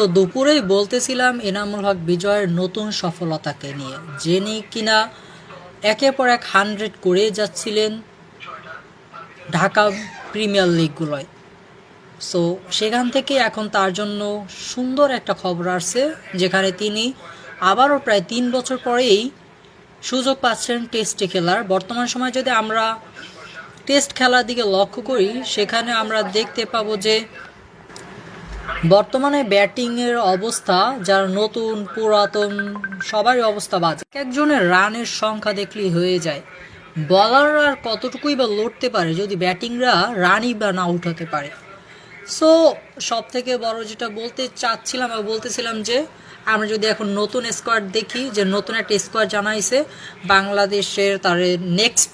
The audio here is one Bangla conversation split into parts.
তো দুপুরেই বলতেছিলাম এনামুল হক বিজয়ের নতুন সফলতাকে নিয়ে। যিনি কিনা একের পর এক হান্ড্রেড করে যাচ্ছিলেন ঢাকা প্রিমিয়ার লিগগুলোয়। সো, সেখান থেকে এখন তার জন্য সুন্দর একটা খবর আসছে, যেখানে তিনি আবারও প্রায় তিন বছর পরেই সুযোগ পাচ্ছেন টেস্টে খেলার। বর্তমান সময় যদি আমরা টেস্ট খেলার দিকে লক্ষ্য করি, সেখানে আমরা দেখতে পাবো যে বর্তমানে ব্যাটিংয়ের অবস্থা, যার নতুন, পুরাতন, সবারই অবস্থা বাজে। একজনের রানের সংখ্যা দেখলেই হয়ে যায়। বলাররা আর কতটুকুই বা লড়তে পারে যদি ব্যাটিংরা রানই বা না উঠাতে পারে। সো সব থেকে বড় যেটা বলতে চাচ্ছিলাম বা বলতেছিলাম যে, আমরা যদি এখন নতুন স্কোয়াড দেখি, যে নতুন একটা স্কোয়াড জানাইছে, বাংলাদেশের তার নেক্সট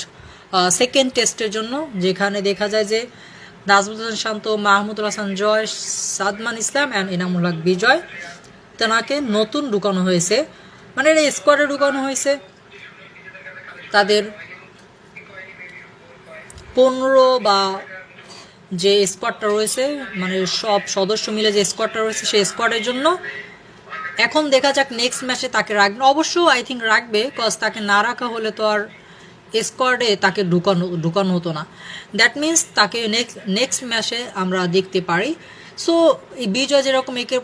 সেকেন্ড টেস্টের জন্য, যেখানে দেখা যায় যে নাজমুল হাসান শান্ত মাহমুদুল হাসান জয় সাদমান ইসলাম অ্যান্ড ইনামুল হক বিজয় তেনাকে নতুন ঢুকানো হয়েছে। মানে এটা স্কোয়াডে ঢুকানো হয়েছে। তাদের পনেরো বা যে স্কোয়াডটা রয়েছে মানে সব সদস্য মিলে যে স্কোয়াডটা রয়েছে, সেই স্কোয়াডের জন্য এখন দেখা যাক নেক্সট ম্যাচে তাকে রাখবে। অবশ্য আই থিঙ্ক রাখবে কজ তাকে না রাখা হলে তো আর স্কোয়াডে তাকে ঢুকানো ঢুকানো হতো না। দ্যাট মিন্স তাকে নেক্সট নেক্সট ম্যাচে আমরা দেখতে পারি। সো এই বিজয় যেরকম একের